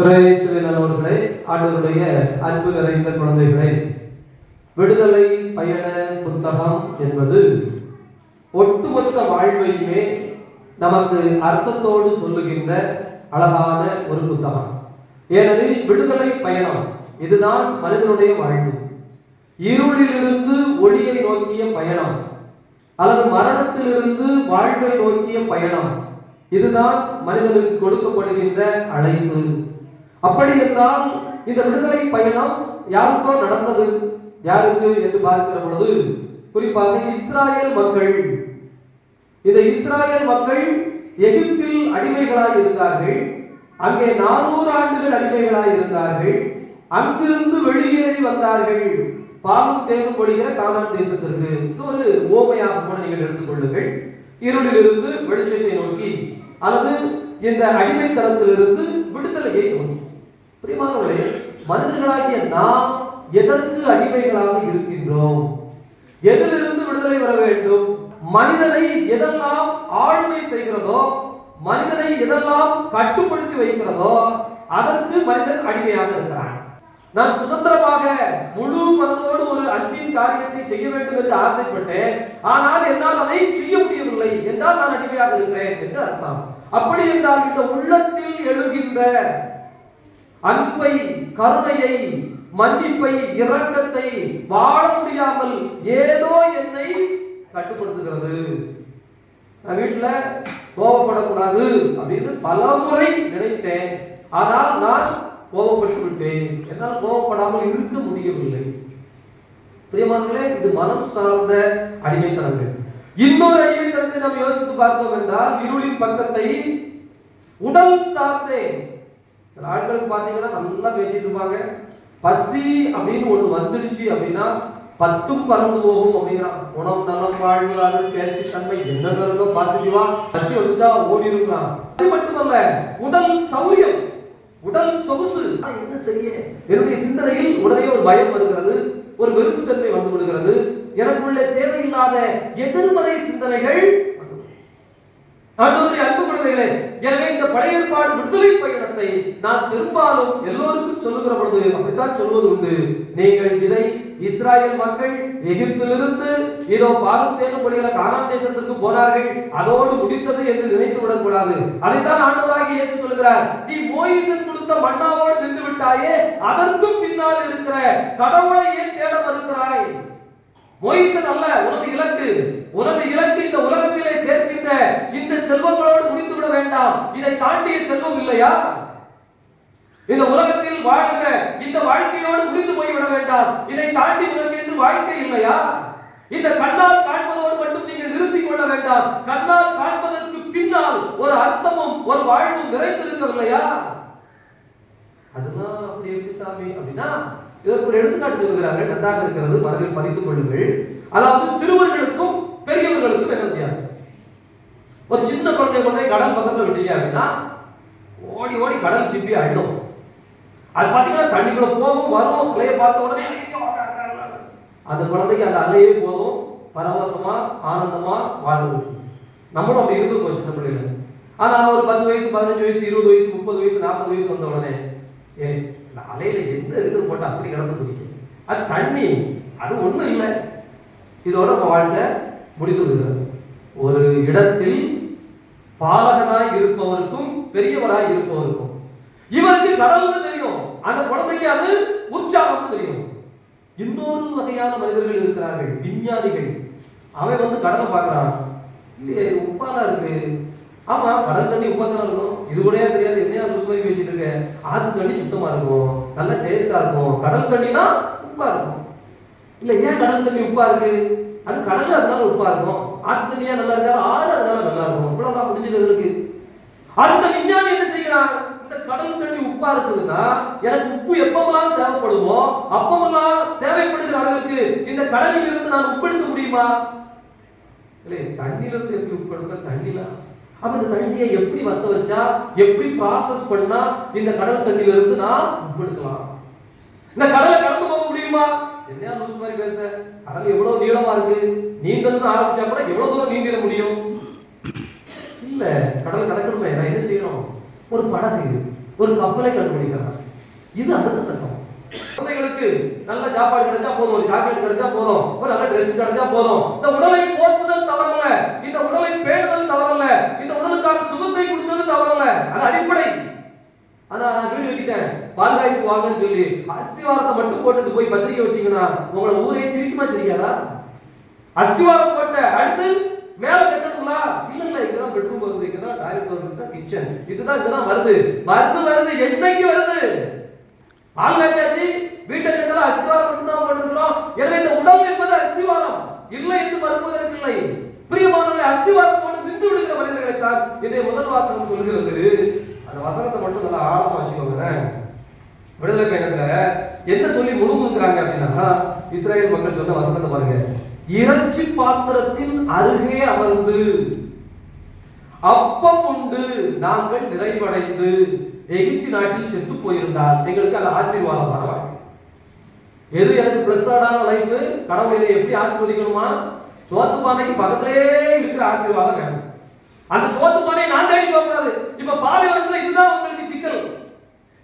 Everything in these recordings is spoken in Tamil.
பிரேசுவின் நல்லவர்களே ஆண்டவருடைய அன்பு நிறைந்த குழந்தைகளே விடுதலை பயண புத்தகம் என்பது ஒட்டுமொத்த வாழ்வையுமே நமக்கு அர்த்தத்தோடு சொல்லுகின்ற அழகான ஒரு புத்தகம். ஏனெனில் விடுதலை பயணம் இதுதான் மனிதனுடைய வாழ்வு. இருளிலிருந்து ஒளியை நோக்கிய பயணம் அல்லது மரணத்திலிருந்து வாழ்வை நோக்கிய பயணம் இதுதான் மனிதனுக்கு கொடுக்கப்படுகின்ற அழைப்பு. அப்படி என்றால் இந்த விடுதலை பயணம் யாருக்கோ நடந்தது? யாருக்கு என்று பார்க்கிற பொழுது குறிப்பாக இஸ்ராயேல் மக்கள். இந்த இஸ்ராயல் மக்கள் எகிப்தில் அடிமைகளாய் இருந்தார்கள். அங்கே நானூறு ஆண்டுகள் அடிமைகளாய் இருந்தார்கள். அங்கிருந்து வெளியேறி வந்தார்கள். பாவம் தேடும் பொழிகிற கானான் தேசத்திற்கு. இது ஒரு ஓமையாக கூட நீங்கள் எடுத்துக்கொள்ளுங்கள் இருளிலிருந்து வெளிச்சத்தை நோக்கி அல்லது இந்த அடிமைத்தனத்திலிருந்து விடுதலையை நோக்கி. பிரியமானவர்களே மனிதர்களாகிய நாம் எதற்கு அடிமைகளாக இருக்கின்றோம்? எதிலிருந்து விடுதலை வர வேண்டும்? மனிதனை எதெல்லாம் ஆளுமை செய்கிறதோ மனிதனை எதெல்லாம் கட்டுப்படுத்தி வைக்கிறதோ அதற்கு மனிதன் அடிமையாக இருக்கிறான். நான் சுதந்திரமாக முழு மனதோடு ஒரு அன்பின் காரியத்தை செய்ய வேண்டும் என்று ஆசைப்பட்டேன். ஆனால் என்னால் அதை செய்ய முடியவில்லை. என்றால் நான் அடிமையாக இருக்கிறேன் என்று அர்த்தம். அப்படி என்றால் இந்த உள்ளத்தில் எழுகின்ற அன்பை கருணையை மன்னிப்பை இரக்கத்தை வாழ முடியாமல் ஏதோ என்னை கட்டுப்படுத்துகிறது. நான் வீட்டில் கோபப்படக்கூடாது அப்படின்னு பல முறை நினைத்தேன். ஆனால் நான் கோபப்பட்டு விட்டேன். என்னால் கோபப்படாமல் இருக்க முடியவில்லை. பிரியமானங்களே இது மனம் சார்ந்த அடிமைத்தனங்கள். இன்னொரு அடிமைத்தனத்தை நாம் யோசித்து பார்த்தோம் என்றால் இருளின் பக்கத்தை உடல் சார்ந்தே சில ஆண்களுக்கு பார்த்தீங்கன்னா நல்லா பேசிட்டு இருப்பாங்க. பசி அப்படின்னு ஒன்று வந்துடுச்சு அப்படின்னா பத்தும் பறந்து போகும் அப்படிங்கிறான் உணவு நலம் வாழ்வாரு பேச்சு தன்மை என்ன இருக்கோ பாசிட்டிவா பசி வந்துட்டா ஓடி இருக்கலாம். அது மட்டுமல்ல உடல் சௌரியம் உடல் சொகுசு. என்ன செய்ய? என்னுடைய சிந்தனையில் உடனே ஒரு பயம் வருகிறது ஒரு வெறுப்புத்தன்மை வந்து விடுகிறது. எனக்குள்ளே தேவையில்லாத எதிர்மறை சிந்தனைகள் ஆண்டவருடைய அன்பு குழந்தைகளே எனவே இந்த பழையற்பாடு விடுதலை பயணத்தை நான் பெரும்பாலும் எல்லோருக்கும் சொல்லுகிற பொழுது அப்படித்தான் சொல்வது உண்டு. நீங்கள் இதை இஸ்ராயல் மக்கள் எகிப்திலிருந்து இதோ பாலும் தேனும் பொழிகிற கானான் தேசத்திற்கு போனார்கள். அதோடு முடித்தது என்று நினைத்து விடக்கூடாது. அதைத்தான் ஆண்டவராகிய இயேசு சொல்கிறார் நீ மோயிசன் கொடுத்த மன்னாவோடு நின்று விட்டாயே அதற்கும் பின்னால் இருக்கிற கடவுளை ஏன் தேட மறுக்கிறாய்? மோயிசன் அல்ல உனது இலக்கு உனது இலக்கு இந்த உலகத்திலே சேர்க்கின்ற இந்த செல்வங்களோடு முடித்து விட வேண்டாம். இதை தாண்டிய செல்வம் இல்லையா? இந்த உலகத்தில் வாழுகிற இந்த வாழ்க்கையோடு முடிந்து போய்விட வேண்டாம். இதை தாண்டி உனக்கு என்று வாழ்க்கை இல்லையா? இந்த கண்ணால் காண்பதோடு மட்டும் நீங்கள் நிறுத்திக் கொள்ள வேண்டாம். கண்ணால் காண்பதற்கு பின்னால் ஒரு அர்த்தமும் ஒரு வாழ்வும் நிறைந்திருக்கவில்லையா? அதெல்லாம் அப்படி எப்படி சாமி. அப்படின்னா இதற்கு ஒரு எடுத்துக்காட்டு சொல்கிறார்கள் நன்றாக இருக்கிறது. மனதில் பதித்துக் கொள்ளுங்கள். அதாவது சிறுவர்களுக்கும் பெரியவர்களுக்கும் என்ன வித்தியாசம்? ஒரு சின்ன குழந்தைய கொண்டு கடல் பக்கத்தில் விட்டீங்க அப்படின்னா ஓடி ஓடி கடல் சிப்பி ஆயிடும். அது பார்த்தீங்கன்னா தண்ணிக்குள்ள போகும் வரும் அலையை பார்த்த உடனே அந்த குழந்தைக்கு அந்த அலையே போதும். பரவசமா ஆனந்தமா வாழ்ந்தது நம்மளும் அப்படி இருந்து போச்சு சின்ன பிள்ளைல ஆனால் ஒரு பத்து வயசு பதினஞ்சு வயசு இருபது வயசு முப்பது வயசு நாற்பது வயசு வந்த உடனே ஏ அலையில எந்த இருக்குன்னு போட்டு அப்படி கிடந்து குதிக்கும். அது தண்ணி. அது ஒன்றும் இல்லை. இதோட நம்ம வாழ்க்கை முடிந்து விடுகிறது ஒரு இடத்தில் பாலகனாய் இருப்பவருக்கும் பெரியவராய் இருப்பவருக்கும். இவருக்கு கடல்னு தெரியும். அந்த குழந்தைக்கு அது உற்சாகம்னு தெரியும். இன்னொரு வகையான மனிதர்கள் இருக்கிறார்கள். விஞ்ஞானிகள். அவன் வந்து கடலை பார்க்குறான். இல்லையே உப்பாலாம் இருக்கு? ஆமா கடல் தண்ணி உப்பா இருக்கும். இது கூட தெரியாது. என்ன லூஸ் மாதிரி பேசிட்டு இருக்க? ஆத்து தண்ணி சுத்தமா இருக்கும். நல்ல டேஸ்டா இருக்கும். கடல் தண்ணினா உப்பா இருக்கும். இல்ல ஏன் கடல் தண்ணி உப்பா இருக்கு? அது கடல்ல அதனால உப்பா இருக்கும். ஆத்து தண்ணியா நல்லா இருக்கா? ஆறு அதனால நல்லா இருக்கும். இவ்வளவுதான் முடிஞ்சது இருக்கு அந்த விஞ்ஞானி என்ன செய்கிறான் இந்த கடல் தண்ணி உப்பா இருக்குதுன்னா எனக்கு உப்பு எப்பமெல்லாம் தேவைப்படுமோ அப்பமெல்லாம் தேவைப்படுகிற அளவுக்கு இந்த கடலில் இருந்து நான் உப்பு எடுக்க முடியுமா? இல்லை தண்ணியில இருந்து எப்படி உப்பு எடுப்பேன் தண்ணில? அப்ப இந்த தண்ணியை எப்படி வத்த வச்சா எப்படி ப்ராசஸ் பண்ணா இந்த கடல் தண்ணியில இருந்து நான் எடுக்கலாம் இந்த கடலை கடந்து போக முடியுமா? என்ன லூஸ் மாதிரி பேச கடல் எவ்வளவு நீளமா இருக்கு? நீந்தல்னு ஆரம்பிச்சா கூட எவ்வளவு தூரம் நீந்திட முடியும்? இல்ல கடல் கடக்கணுமே? நான் என்ன செய்யணும்? ஒரு படகு ஒரு கப்பலை கண்டுபிடிக்கிறார் இது அடுத்த கட்டம். குழந்தைகளுக்கு நல்ல சாப்பாடு கிடைச்சா போதும் ஒரு சாக்லேட் கிடைச்சா போதும் ஒரு நல்ல ட்ரெஸ் கிடைச்சா போதும். இந்த உடலை போற்றுதல் தவறல்ல. இந்த உடலை பேணுதல் சுகத்தை கொடுத்தது அது அடிப்படை. ஆனா நான் வீடு கட்டிட்டேன். பால்காய்க்கு வாங்கன்னு சொல்லி அஸ்திவாரத்தை மட்டும் போட்டுட்டு போய் பத்திரிக்கை வச்சீங்கன்னா உங்களை ஊரே சிரிக்குமா தெரியாதா அஸ்திவாரம் போட்ட அடுத்து மேல கட்டணுங்களா இல்ல இல்ல இதுதான் பெட்ரூம் வருது இதுதான் டாய்லெட் வருது தான் கிச்சன் இதுதான் இதுதான் வருது வருது வருது என்னைக்கு வருது? பால் வீட்டை கட்டல அஸ்திவாரம் மட்டும்தான் தான் எனவே இந்த உடல் என்பது அஸ்திவாரம். இல்லை என்று மறுப்பதற்கு இல்லை. பிரியமானவர்களே அஸ்திவாரம் விட்டு விடுகிற மனிதர்களைத்தான் இன்றைய முதல் வாசகம் சொல்கிறது அந்த வசனத்தை மட்டும் நல்லா ஆழமா வச்சுக்கோங்க விடுதலை பயணத்துல என்ன சொல்லி முழுமுழுக்கிறாங்க அப்படின்னா இஸ்ரேல் மக்கள் சொன்ன வசனத்தை பாருங்க. இறைச்சி பாத்திரத்தின் அருகே அமர்ந்து அப்பம் உண்டு நாங்கள் நிறைவடைந்து எகிப்தி நாட்டில் செத்து போயிருந்தால் எங்களுக்கு அது ஆசீர்வாதம் பரவாயில்லை எது எனக்கு பிளஸ் லைஃப் கடவுளை எப்படி ஆசீர்வதிக்கணுமா? சோத்து பானைக்கு பக்கத்திலே இருக்கிற ஆசீர்வாதம் வேணும். அந்த சோத்து மனை நான் தேடி போகக்கூடாது. இப்ப பாலைவனத்துல இதுதான் உங்களுக்கு சிக்கல்.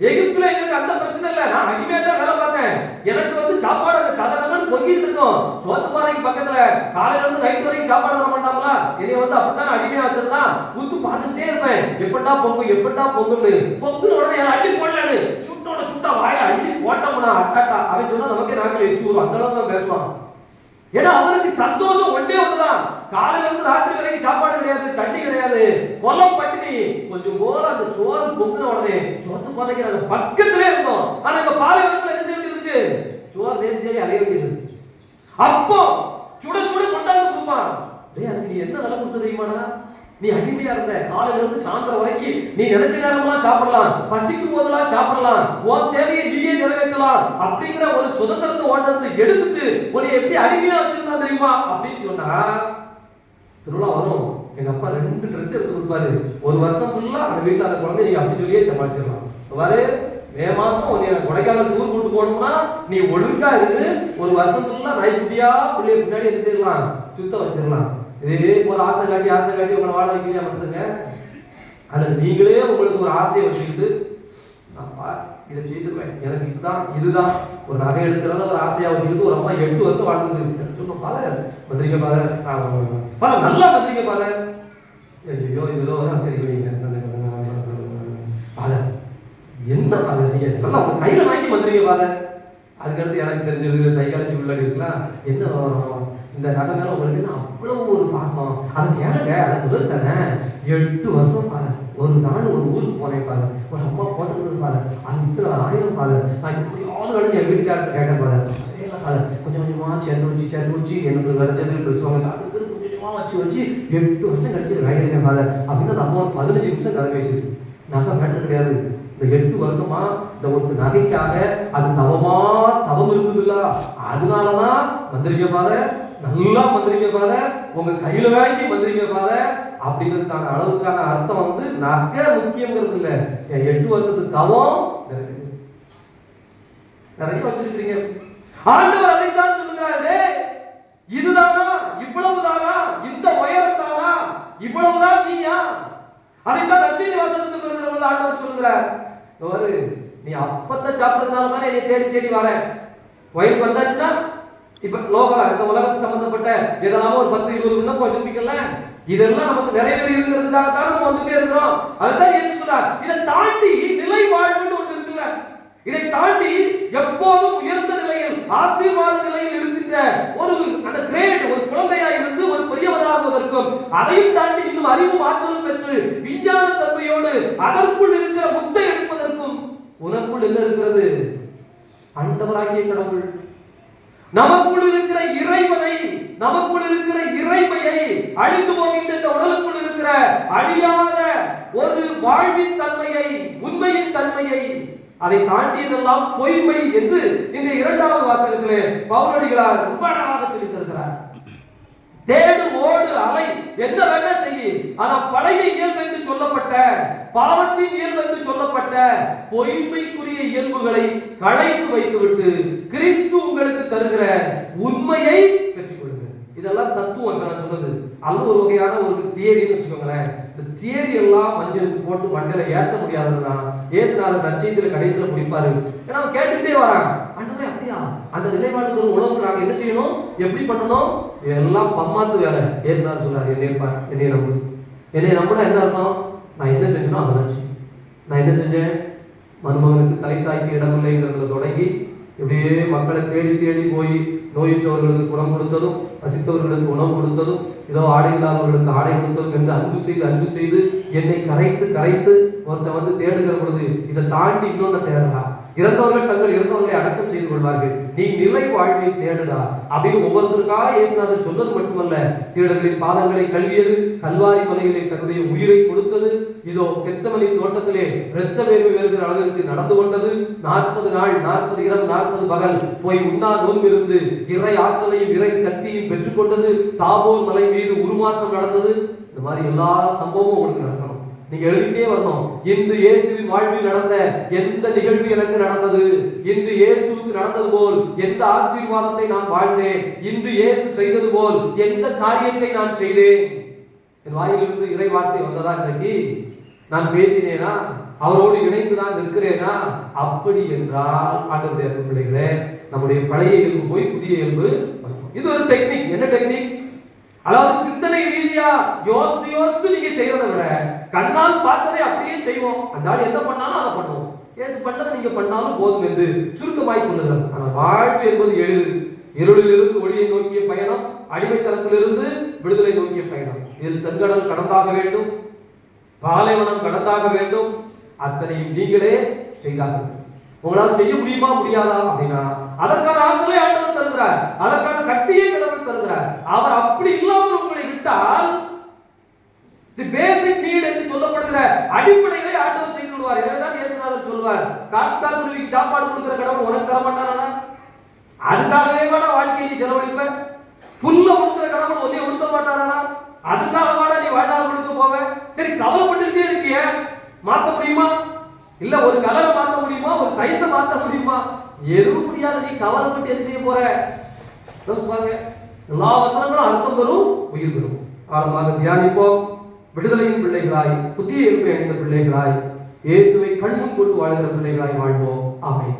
எகிப்துல எங்களுக்கு அந்த பிரச்சனை இல்ல. நான் அடிமையா தான் வேலை பார்த்தேன். எனக்கு வந்து சாப்பாடு அந்த கதை பொங்கிட்டு இருக்கும். சோத்து பாறைக்கு பக்கத்துல காலையில இருந்து நைட் வரைக்கும் சாப்பாடு தர மாட்டாங்களா? என்னை வந்து அப்படித்தான் அடிமையா வச்சிருந்தா? உத்து பார்த்துட்டே இருப்பேன். எப்படா பொங்கும் எப்படா பொங்கும்னு பொங்குன உடனே என்ன அள்ளி போடலன்னு சுட்டோட சுட்டா வாயில அள்ளி போட்டோம்னா அட்டாட்டா. அவன் சொன்னா நமக்கே நாக்கில் எச்சு வரும் அந்த அளவுக்கு தான் பேசுவான். ஏன்னா அவனுக்கு சந்தோஷம் ஒன்றே ஒன்றுதான் காலையில இருந்து ராத்திரி வரைக்கும் சாப்பாடு கிடையாது தண்ணி கிடையாது. கொல்லம் பட்டினி. கொஞ்சம் போல அந்த சோறு பொங்குன உடனே சோத்து பதைக்கிறாங்க பக்கத்திலே இருந்தோம். ஆனா இந்த பாலைவனத்துல என்ன செய்ய வேண்டியது இருக்கு? சோறு தேடி தேடி அலைய வேண்டியது அப்போ சுட சுட கொண்டாந்து கொடுப்பான். டேய் அதுக்கு நீ என்ன விலை கொடுத்து தெரியுமாடா? நீ அடிமையா இருந்த. காலையில இருந்து சாயந்தரம் வரைக்கும் நீ நினைச்ச நேரம்லாம் சாப்பிடலாம். பசிக்கும் போதெல்லாம் சாப்பிடலாம். உன் தேவையை நீயே நிறைவேற்றலாம். அப்படிங்கிற ஒரு சுதந்திரத்தை ஓட்டத்தை எடுத்துட்டு உன்னை எப்படி அடிமையா வச்சிருந்தா தெரியுமா? அப்படின்னு சொன்னா திருவிழா வரும். எங்க அப்பா ரெண்டு ட்ரெஸ் எடுத்து கொடுப்பாரு. ஒரு வருஷம் ஃபுல்லா அந்த வீட்டுல அந்த குழந்தை நீங்க அப்படி சொல்லியே சமாளிச்சிடலாம். வரு மே மாசம் உன்னை எனக்கு கொடைக்கானல் டூர் கூட்டு போகணும்னா நீ ஒழுங்கா இருந்து ஒரு வருஷம் ஃபுல்லா நாய்க்குட்டியா பிள்ளைய முன்னாடி என்ன செய்யலாம்? சுத்த வச்சிடலாம். இதே ஒரு ஆசை காட்டி ஆசை காட்டி உங்களை வாழ வைக்கிறியா மனுஷங்க? அல்லது நீங்களே உங்களுக்கு ஒரு ஆசையை வச்சுக்கிட்டு நான் பா இதை செய்திருவேன். எனக்கு இதுதான் இதுதான். ஒரு நகை எடுக்கிறத ஒரு ஆசையா வச்சுக்கிட்டு ஒரு அம்மா எட்டு வருஷம் வாழ்ந்தது சொன்ன ஃபாதர் பத்திரிக்கை ஃபாதர் ஃபாதர் நல்லா பத்திரிக்கை ஃபாதர் ஐயோ இதோ சரி வைங்க ஃபாதர் என்ன ஃபாதர் நீங்க நல்லா உங்க கையில வாங்கி பத்திரிக்கை ஃபாதர் அதுக்கடுத்து எனக்கு தெரிஞ்சது சைக்காலஜி உள்ள இருக்கலாம். என்ன வரும்? இந்த நகை மேல உங்களுக்கு என்ன அவ்வளவு மாதம் அது ஏனுங்க? அதை முதல் தானே எட்டு வருஷம் ஃபாதர் ஒரு நாள் ஒரு ஊருக்கு போனேன் ஃபாதர் ஒரு அம்மா போட்டிருந்தது ஃபாதர் அது இத்தனை ஆயிரம் ஃபாதர் நான் எப்படியாவது வேணும் என் வீட்டுக்காரர் கேட்டேன் ஃபாதர் அதே ஃபாதர் கொஞ்சம் கொஞ்சமாக சேர்ந்து வச்சு சேர்ந்து வச்சு எனக்கு கிடைச்சது பேசுவாங்க. அது கொஞ்சம் கொஞ்சமாக வச்சு வச்சு எட்டு வருஷம் கழிச்சு வாங்கிருக்கேன் ஃபாதர் அப்படின்னு அந்த அம்மா ஒரு பதினஞ்சு நிமிஷம் கதை பேசுது நகை மேட்டர் கிடையாது. இந்த எட்டு வருஷமா இந்த ஒரு நகைக்காக அது தவமா தவம் இருக்குதுல்ல. அதனாலதான் மந்திரிக்க ஃபாதர் நல்லா மந்திரிக்க பாத உங்க கையில வாங்கி மந்திரிக்க பாத அப்படிங்கிறதுக்கான அளவுக்கான அர்த்தம் வந்து நகை முக்கியங்கிறது இல்ல என் எட்டு வருஷத்துக்கு தவம் நிறைய வச்சிருக்கிறீங்க. ஆண்டவர் அதைத்தான் சொல்லுகிறாரு. இதுதானா? இவ்வளவுதானா? இந்த உயரம் தானா இவ்வளவுதான் நீயா? அதைத்தான் நச்செய்தி வாசகத்தில் இருக்கிறவங்க ஆண்டவர் சொல்லுகிறார். நீ அப்பத்தை சாப்பிட்டதுனால தானே என்னை தேடி தேடி வரேன் வயலுக்கு வந்தாச்சுன்னா இப்ப லோகலா இந்த உலகத்து சம்பந்தப்பட்ட எதனாலும் ஒரு பத்து இருபது விண்ணப்பம் வச்சிருப்பீங்கல்ல இதெல்லாம் நமக்கு நிறைவேறி இருக்கிறதுக்காக தான் நம்ம வந்துட்டே இருக்கிறோம். அதுதான் இயேசு சொல்றார் இதை தாண்டி நிலை வாழ்வுன்னு ஒன்று இருக்குல்ல. இதை தாண்டி எப்போதும் உயர்ந்த நிலையில் ஆசீர்வாத நிலையில் இருக்கின்ற ஒரு அந்த கிரேட் ஒரு குழந்தையா இருந்து ஒரு பெரியவராகுவதற்கும் அதையும் தாண்டி இன்னும் அறிவும் ஆற்றலும் பெற்று விஞ்ஞான தன்மையோடு அதற்குள் இருக்கிற முத்தை எடுப்பதற்கும் உனக்குள் என்ன இருக்கிறது? அண்டவராகிய கடவுள். நமக்குள் இருக்கிற இறைவனை நமக்குள் இருக்கிற இறைமையை அழிந்து போகின்ற இந்த உடலுக்குள் இருக்கிற அழியாத ஒரு வாழ்வின் தன்மையை உண்மையின் தன்மையை அதை தாண்டியதெல்லாம் பொய்மை என்று இந்த இரண்டாவது வாசகத்திலே பவுலடிகளார் ரொம்ப அழகாக சொல்லி தருகிறார் தேடு ஓடு அலை என்ன வேணா செய்யி. ஆனா பழைய இயல்பு என்று சொல்லப்பட்ட பாவத்தின் இயல்பு என்று சொல்லப்பட்ட பொய்மைக்குரிய இயல்புகளை களைத்து வைத்துவிட்டு கிறிஸ்து உங்களுக்கு தருகிற உண்மையை பெற்றுக்கொள்ளுங்கள். இதெல்லாம் தத்துவம் இப்ப நான் சொன்னது. அல்ல ஒரு வகையான ஒரு தியரின்னு வச்சுக்கோங்களேன். இந்த தியரி எல்லாம் மனுஷனுக்கு போட்டு மண்டையில ஏத்த முடியாததுதான் ஏசுநாதர் நச்சயத்துல கடைசியில முடிப்பாரு. ஏன்னா அவன் கேட்டுக்கிட்டே வரான். ஆண்டவரே அப்படியா? அந்த நிலைப்பாட்டுக்கு உணவுக்கு நாங்க என்ன செய்யணும்? எப்படி பண்ணணும்? எல்லாம் பம்மாத்து வேலை. ஏசுநாதர் சொல்றாரு என்னைய என்னைய நம்பு. என்னைய நம்புனா என்ன அர்த்தம்? நான் என்ன செஞ்சேனோ அதெல்லாம் நான் என்ன செஞ்சேன்? மருமகனுக்கு தலை சாய்க்கு இடமில்லைங்கிறதுல தொடங்கி இப்படியே மக்களை தேடி தேடி போய் நோயுற்றவர்களுக்கு குணம் கொடுத்ததும் பசித்தவர்களுக்கு உணவு கொடுத்ததும் ஏதோ ஆடை இல்லாதவர்களுக்கு ஆடை கொடுத்ததும் என்று அன்பு செய்து அன்பு செய்து என்னை கரைத்து கரைத்து ஒருத்தன் வந்து தேடுகிற பொழுது இதை தாண்டி இன்னொன்னு தேடுறா? இறந்தவர்கள் தங்கள் இறந்தவர்களை அடக்கம் செய்து கொள்வார்கள். நீ நிலை வாழ்வை தேடுதா அப்படின்னு ஒவ்வொருத்தருக்காக இயேசுநாதர் சொன்னது மட்டுமல்ல சீடர்களின் பாதங்களை கழுவியது கல்வாரி மலையிலே தன்னுடைய உயிரை கொடுத்தது இதோ கெச்சமலி தோட்டத்திலே இரத்த வேர்வை வேறுகிற அளவிற்கு நடந்து கொண்டது நாற்பது நாள் நாற்பது இரவு நாற்பது பகல் போய் உண்ணா நோன்பிருந்து இறை ஆற்றலையும் இறை சக்தியும் பெற்றுக்கொண்டது தாபோர் மலை மீது உருமாற்றம் நடந்தது. இந்த மாதிரி எல்லா சம்பவமும் உங்களுக்கு நடக்கும். நீங்க எழுதிட்டே வரணும். இன்று இயேசுவின் வாழ்வில் நடந்த எந்த நிகழ்வு எனக்கு நடந்தது? இன்று இயேசுவுக்கு நடந்தது போல் எந்த ஆசீர்வாதத்தை நான் வாழ்ந்தேன்? இன்று இயேசு செய்தது போல் எந்த காரியத்தை நான் செய்தேன்? என் வாயிலிருந்து இறை வார்த்தை வந்ததா இன்றைக்கு? நான் பேசினேனா? அவரோடு இணைந்துதான் நிற்கிறேனா? அப்படி என்றால் ஆண்டவருடைய அன்பு பிள்ளைகளே நம்முடைய பழைய எலும்பு போய் புதிய எலும்பு இது ஒரு டெக்னிக் என்ன டெக்னிக் அதாவது சிந்தனை ரீதியா யோசித்து யோசித்து நீங்க செய்யறதை விட கண்ணால் பார்த்ததை அப்படியே செய்வோம். அந்த ஆள் என்ன பண்ணாலும் அதை பண்ணுவோம். ஏசு பண்ணதை நீங்க பண்ணாலும் போதும் என்று சுருக்கமாய் சொல்லுகிறார். ஆனால் வாழ்வு என்பது எழுது இருளிலிருந்து ஒளியை நோக்கிய பயணம் அடிமைத்தனத்திலிருந்து விடுதலை நோக்கிய பயணம். இதில் செங்கடல் கடந்தாக வேண்டும் பாலைவனம் கடந்தாக வேண்டும். அத்தனையும் நீங்களே செய்தார்கள். உங்களால் செய்ய முடியுமா முடியாதா அப்படின்னா அதற்கான ஆற்றலை ஆண்டவர் தருகிறார். அதற்கான சக்தியை கடவுள் தருகிறார். அவர் அப்படி இல்லாமல் உங்களை விட்டால் பேசிக் நீட் என்று சொல்லப்படுகிற அடிப்படைகளை ஆண்டவர் செய்து விடுவார். எனவேதான் இயேசுநாதர் சொல்வார் காத்தா குருவிக்கு சாப்பாடு கொடுக்கிற கடவுள் உனக்கு தர மாட்டானா அதுக்காகவே கூட வாழ்க்கையை நீ செலவழிப்ப. புல்ல உடுத்துற கடவுள் ஒன்னே உடுத்த மாட்டாரா அதுக்காக கூட நீ வாழ்நாள் கொடுக்க போவ. சரி கவலைப்பட்டுட்டே இருக்கிய. மாத்த முடியுமா? இல்ல ஒரு கலரை மாத்த முடியுமா? ஒரு சைஸ மாத்த முடியுமா? எதுவும் முடியாது நீ கவலைப்பட்டு என்ன செய்ய போற? பாருங்க எல்லா வசனங்களும் அர்த்தம் பெறும் உயிர் பெறும். ஆழமாக தியானிப்போம். விடுதலையின் பிள்ளைகளாய் புதிய இயல்பை அடைந்த பிள்ளைகளாய் இயேசுவை கண்ணும் கொண்டு வாழ்கிற பிள்ளைகளாய் வாழ்வோம். ஆமை